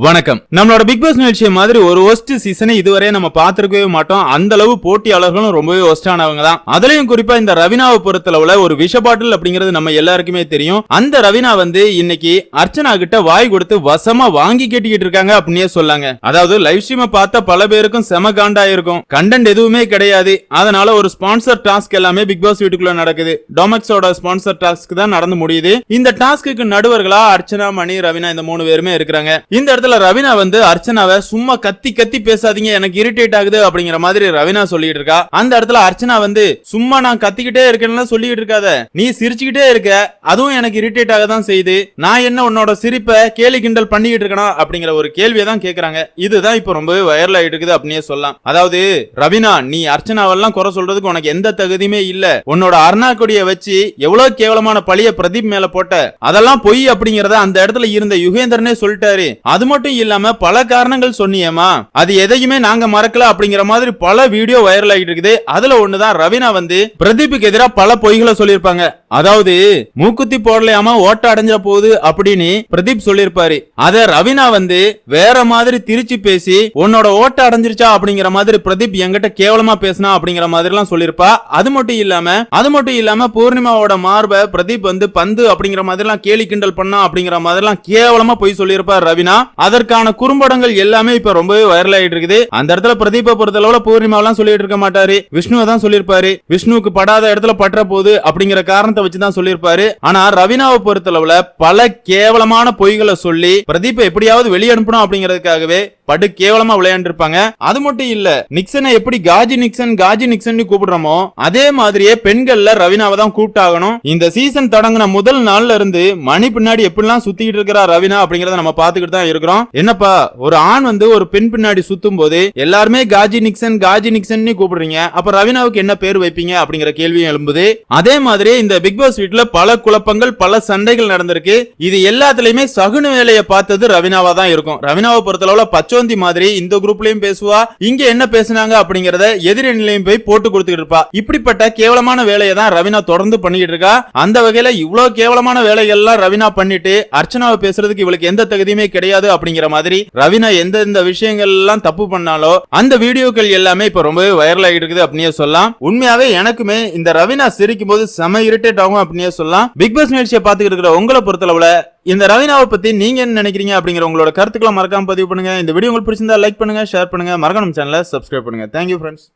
வணக்கம். நம்மளோட big pass நிகழ்ச்சியை மாதிரி ஒரு ஒஸ்ட் சீசனை இதுவரை நம்ம பார்த்திருக்கவே மாட்டோம். அந்த அளவு போட்டியாளர்களும் ரொம்பவே ஒஸ்டானவங்க தான். அதுலயும் குறிப்பா இந்த ரவினாவை பொறுத்தளவுல ஒரு விஷ பாட்டில் அப்படிங்கிறது நம்ம எல்லாருக்குமே தெரியும். அந்த ரவினா வந்து இன்னைக்கு அர்ச்சனா கிட்ட வாய் கொடுத்து வசமா வாங்கி கேட்டுக்கிட்டு இருக்காங்க அப்படின்னே சொல்லாங்க. அதாவது லைவ் ஸ்ட்ரீமை பார்த்த பல பேருக்கும் செம காண்டா இருக்கும் கண்டென்ட் எதுவுமே கிடையாது. அதனால ஒரு ஸ்பான்சர் டாஸ்க் எல்லாமே பிக் பாஸ் வீட்டுக்குள்ள நடக்குது. டொமக்ஸோட ஸ்பான்சர் டாஸ்க் தான் நடந்து முடியுது. இந்த டாஸ்க்கு நடுவர்களா அர்ச்சனா மணி ரவினா இந்த மூணு பேருமே இருக்கிறாங்க. இந்த இடத்துல ரவினா வந்து அர்ச்சனாவை சும்மா கத்தி கத்தி பேசாதீங்க எனக்கு இரிட்டேட் ஆகுது அப்படிங்கிற மாதிரி ரவினா சொல்லிட்டு இருக்கா. அந்த இடத்துல அர்ச்சனா வந்து சும்மா நான் கத்திக்கிட்டே இருக்கேன்னு சொல்லிட்டு இருக்காத. நீ சிரிச்சுக்கிட்டே இருக்க. அதுவும் எனக்கு இரிட்டேட் ஆக தான் செய்யுது. நான் என்ன உன்னோட சிரிப்பை கேலி கிண்டல் பண்ணிக்கிட்டு இருக்கனா? அப்படிங்கிற ஒரு கேள்வியை தான் கேக்குறாங்க. இதுதான் இப்போ ரொம்பவே வைரல் ஆயிட்டு இருக்குது அப்படின்னே சொல்லலாம். அதாவது ரவினா நீ அர்ச்சனாவெல்லாம் குறை சொல்றதுக்கு உனக்கு எந்த தகுதியுமே இல்ல. உன்னோட அர்ணா கொடியை வச்சு எவ்வளவு கேவலமான பழிய பிரதீப் மேல போட்ட அதெல்லாம் பொய் அப்படிங்கறத அந்த இடத்துல இருந்த யுகேந்திரனே சொல்லிட்டாரு. அது மட்டும் இல்லாம பல காரணங்கள் சொன்னியேமா அது எதையுமே நாங்க மறக்கல அப்படிங்கிற மாதிரி பல வீடியோ வைரல் ஆகிட்டு இருக்குது. அதுல ஒண்ணுதான் ரவினா வந்து பிரதீப்புக்கு எதிராக பல பொய்களை சொல்லியிருப்பாங்க. அதாவது மூக்குத்தி போடலையாம ஓட்ட அடைஞ்ச போகுது அப்படின்னு பிரதீப் சொல்லியிருப்பாரு. அத ரவினா வந்து வேற மாதிரி திருச்சி பேசி உன்னோட ஓட்ட அடைஞ்சிருச்சா? அப்படிங்கிற மாதிரி பிரதீப் என்கிட்ட கேவலமா பேசினா அப்படிங்கிற மாதிரி எல்லாம் சொல்லியிருப்பா. அது மட்டும் இல்லாம அது மட்டும் இல்லாம பூர்ணிமாவோட மார்பை பிரதீப் வந்து பந்து அப்படிங்கிற மாதிரி எல்லாம் கேலி கிண்டல் பண்ணா அப்படிங்கிற மாதிரி எல்லாம் கேவலமா போய் சொல்லியிருப்பார் ரவினா. அதற்கான குறும்படங்கள் எல்லாமே இப்ப ரொம்பவே வைரல் ஆயிட்டு இருக்குது. அந்த இடத்துல பிரதீபை பொறுத்தளவுல பூர்ணிமா எல்லாம் சொல்லிட்டு இருக்க மாட்டாரு. விஷ்ணுவை தான் சொல்லியிருப்பாரு. விஷ்ணுவுக்கு படாத இடத்துல பற்ற போகுது அப்படிங்கிற காரணத்தை வச்சுதான் சொல்லியிருப்பாரு. ஆனா ரவினாவை பொறுத்தளவுல பல கேவலமான பொய்களை சொல்லி பிரதீப்பை எப்படியாவது வெளியனுப்பணும் அப்படிங்கிறதுக்காகவே படு கேவலமா விளையாண்டுருப்பாங்க. அது மட்டும் இல்ல நிக்சனை எப்படி காஜி நிக்சன் காஜி நிக்சன் கூப்பிடுறோமோ அதே மாதிரியே பெண்கள்ல ரவினாவை தான் கூப்பிட்டாகணும். இந்த சீசன் தொடங்கின முதல் நாள்ல இருந்து மணி பின்னாடி எப்படிலாம் சுத்திக்கிட்டு இருக்கிறா ரவினா அப்படிங்கறத நம்ம பாத்துக்கிட்டு தான் இருக்கிறோம். என்னப்பா ஒரு ஆண் வந்து ஒரு பெண் பின்னாடி சுத்தும் போது எல்லாருமே காஜி நிக்சன் காஜி நிக்சன் கூப்பிடுறீங்க. அப்ப ரவினாவுக்கு என்ன பேர் வைப்பீங்க அப்படிங்கிற கேள்வியும் எழும்புது. அதே மாதிரி இந்த பிக் பாஸ் வீட்டுல பல குழப்பங்கள் பல சண்டைகள் நடந்திருக்கு. இது எல்லாத்துலயுமே சகுன வேலையை பார்த்தது ரவினாவா தான் இருக்கும். ரவினாவை பொறுத்தளவுல பச்சோந்தி மாதிரி இந்த குரூப்லயும் பேசுவா இங்க என்ன பேசுனாங்க அப்படிங்கறத எதிரணிலையும் போய் போட்டு கொடுத்துட்டு இருப்பா. இப்படிப்பட்ட கேவலமான வேலையை தான் ரவினா தொடர்ந்து பண்ணிட்டு இருக்கா. அந்த வகையில இவ்வளவு கேவலமான வேலைகள்லாம் ரவினா பண்ணிட்டு அர்ச்சனாவை பேசுறதுக்கு இவளுக்கு எந்த தகுதியுமே கிடையாது அப்படிங்கிற மாதிரி ரவினா எந்தெந்த விஷயங்கள் எல்லாம் தப்பு பண்ணாலோ அந்த வீடியோக்கள் எல்லாமே இப்ப ரொம்பவே வைரல் ஆகிட்டு இருக்குது அப்படின்னே சொல்லலாம். உண்மையாவே எனக்குமே இந்த ரவினா சிரிக்கும் போது செம இரிட்டேட் ஆகும் அப்படின்னே சொல்லலாம். பிக் பாஸ் நிகழ்ச்சியை பாத்துக்கிட்டு இருக்கிற உங்களை பொறுத்தளவுல இந்த ரவீனாவை பத்தி நீங்க என்ன நினைக்கிறீங்க அப்படிங்கிற உங்களோட கருத்துக்களை மறக்காம பதிவு பண்ணுங்க. இந்த வீடியோ உங்களுக்கு பிடிச்சிருந்தா லைக் பண்ணுங்க ஷேர் பண்ணுங்க. மறக்காம சேனலை சப்ஸ்கிரைப் பண்ணுங்க. Thank you friends